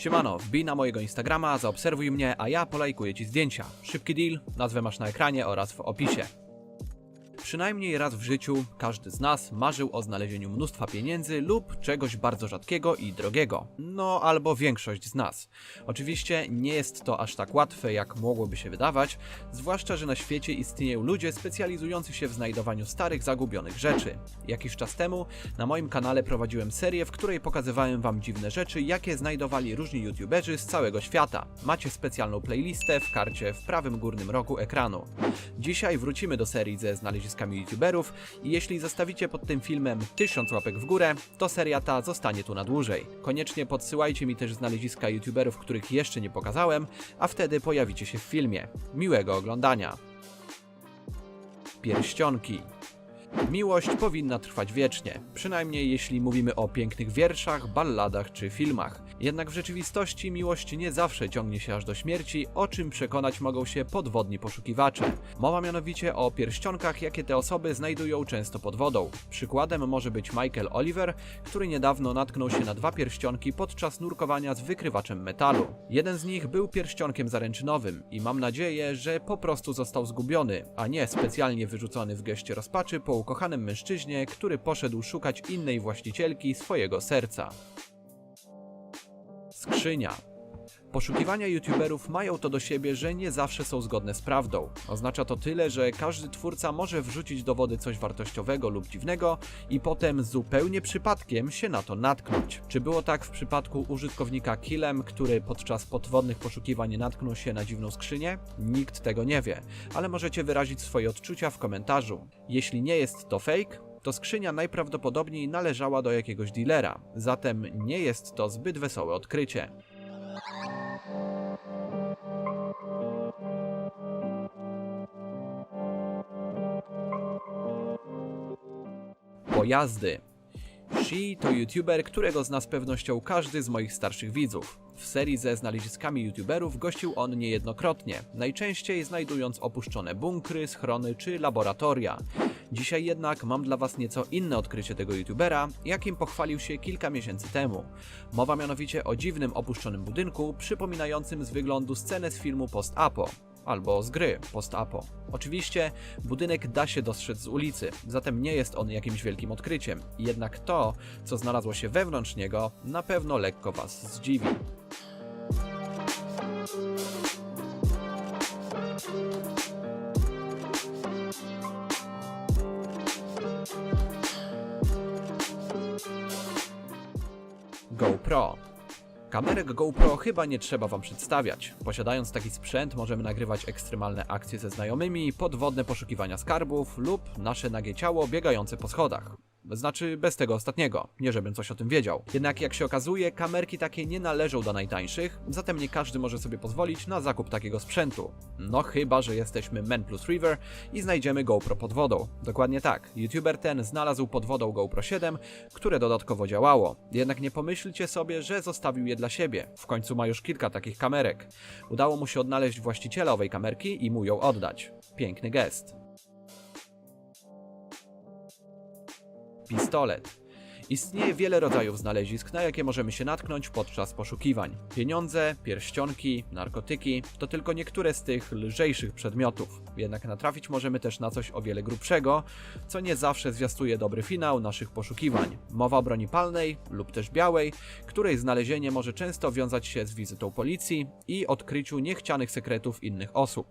Siemano, wbij na mojego Instagrama, zaobserwuj mnie, a ja polajkuję Ci zdjęcia. Szybki deal, nazwę masz na ekranie oraz w opisie. Przynajmniej raz w życiu każdy z nas marzył o znalezieniu mnóstwa pieniędzy lub czegoś bardzo rzadkiego i drogiego. No albo większość z nas. Oczywiście nie jest to aż tak łatwe, jak mogłoby się wydawać, zwłaszcza, że na świecie istnieją ludzie specjalizujący się w znajdowaniu starych, zagubionych rzeczy. Jakiś czas temu na moim kanale prowadziłem serię, w której pokazywałem wam dziwne rzeczy, jakie znajdowali różni youtuberzy z całego świata. Macie specjalną playlistę w karcie w prawym górnym rogu ekranu. Dzisiaj wrócimy do serii ze znaleziskami youtuberów i jeśli zostawicie pod tym filmem 1000 łapek w górę, to seria ta zostanie tu na dłużej. Koniecznie podsyłajcie mi też znaleziska youtuberów, których jeszcze nie pokazałem, a wtedy pojawicie się w filmie. Miłego oglądania. Pierścionki. Miłość powinna trwać wiecznie, przynajmniej jeśli mówimy o pięknych wierszach, balladach czy filmach. Jednak w rzeczywistości miłość nie zawsze ciągnie się aż do śmierci, o czym przekonać mogą się podwodni poszukiwacze. Mowa mianowicie o pierścionkach, jakie te osoby znajdują często pod wodą. Przykładem może być Michael Oliver, który niedawno natknął się na dwa pierścionki podczas nurkowania z wykrywaczem metalu. Jeden z nich był pierścionkiem zaręczynowym i mam nadzieję, że po prostu został zgubiony, a nie specjalnie wyrzucony w geście rozpaczy po ukochanym mężczyźnie, który poszedł szukać innej właścicielki swojego serca. Skrzynia. Poszukiwania youtuberów mają to do siebie, że nie zawsze są zgodne z prawdą. Oznacza to tyle, że każdy twórca może wrzucić do wody coś wartościowego lub dziwnego i potem zupełnie przypadkiem się na to natknąć. Czy było tak w przypadku użytkownika Killem, który podczas podwodnych poszukiwań natknął się na dziwną skrzynię? Nikt tego nie wie, ale możecie wyrazić swoje odczucia w komentarzu. Jeśli nie jest to fake, to skrzynia najprawdopodobniej należała do jakiegoś dealera, zatem nie jest to zbyt wesołe odkrycie. Pojazdy. Shi to youtuber, którego zna z pewnością każdy z moich starszych widzów. W serii ze znaleziskami youtuberów gościł on niejednokrotnie, najczęściej znajdując opuszczone bunkry, schrony czy laboratoria. Dzisiaj jednak mam dla Was nieco inne odkrycie tego youtubera, jakim pochwalił się kilka miesięcy temu. Mowa mianowicie o dziwnym opuszczonym budynku, przypominającym z wyglądu scenę z filmu Post-Apo albo z gry Post-Apo. Oczywiście budynek da się dostrzec z ulicy, zatem nie jest on jakimś wielkim odkryciem. Jednak to, co znalazło się wewnątrz niego, na pewno lekko Was zdziwi. GoPro. Kamerek GoPro chyba nie trzeba Wam przedstawiać. Posiadając taki sprzęt możemy nagrywać ekstremalne akcje ze znajomymi, podwodne poszukiwania skarbów lub nasze nagie ciało biegające po schodach. Znaczy bez tego ostatniego, nie żebym coś o tym wiedział. Jednak jak się okazuje, kamerki takie nie należą do najtańszych, zatem nie każdy może sobie pozwolić na zakup takiego sprzętu. No chyba, że jesteśmy Men plus River i znajdziemy GoPro pod wodą. Dokładnie tak, youtuber ten znalazł pod wodą GoPro 7, które dodatkowo działało. Jednak nie pomyślcie sobie, że zostawił je dla siebie. W końcu ma już kilka takich kamerek. Udało mu się odnaleźć właściciela owej kamerki i mu ją oddać. Piękny gest. Pistolet. Istnieje wiele rodzajów znalezisk, na jakie możemy się natknąć podczas poszukiwań. Pieniądze, pierścionki, narkotyki to tylko niektóre z tych lżejszych przedmiotów. Jednak natrafić możemy też na coś o wiele grubszego, co nie zawsze zwiastuje dobry finał naszych poszukiwań. Mowa o broni palnej lub też białej, której znalezienie może często wiązać się z wizytą policji i odkryciu niechcianych sekretów innych osób.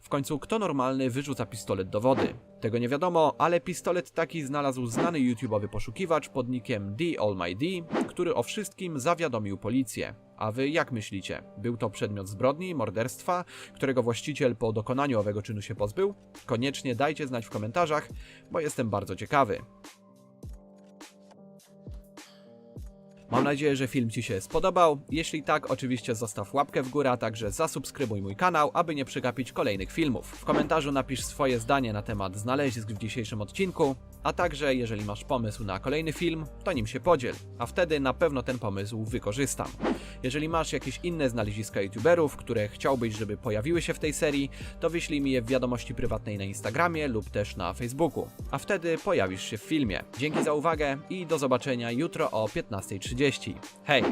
W końcu kto normalny wyrzuca pistolet do wody? Tego nie wiadomo, ale pistolet taki znalazł znany YouTubeowy poszukiwacz pod nickiem D All My D, który o wszystkim zawiadomił policję. A wy jak myślicie? Był to przedmiot zbrodni, morderstwa, którego właściciel po dokonaniu owego czynu się pozbył? Koniecznie dajcie znać w komentarzach, bo jestem bardzo ciekawy. Mam nadzieję, że film Ci się spodobał. Jeśli tak, oczywiście zostaw łapkę w górę, a także zasubskrybuj mój kanał, aby nie przegapić kolejnych filmów. W komentarzu napisz swoje zdanie na temat znalezisk w dzisiejszym odcinku, a także jeżeli masz pomysł na kolejny film, to nim się podziel, a wtedy na pewno ten pomysł wykorzystam. Jeżeli masz jakieś inne znaleziska youtuberów, które chciałbyś, żeby pojawiły się w tej serii, to wyślij mi je w wiadomości prywatnej na Instagramie lub też na Facebooku, a wtedy pojawisz się w filmie. Dzięki za uwagę i do zobaczenia jutro o 15.30. Hej!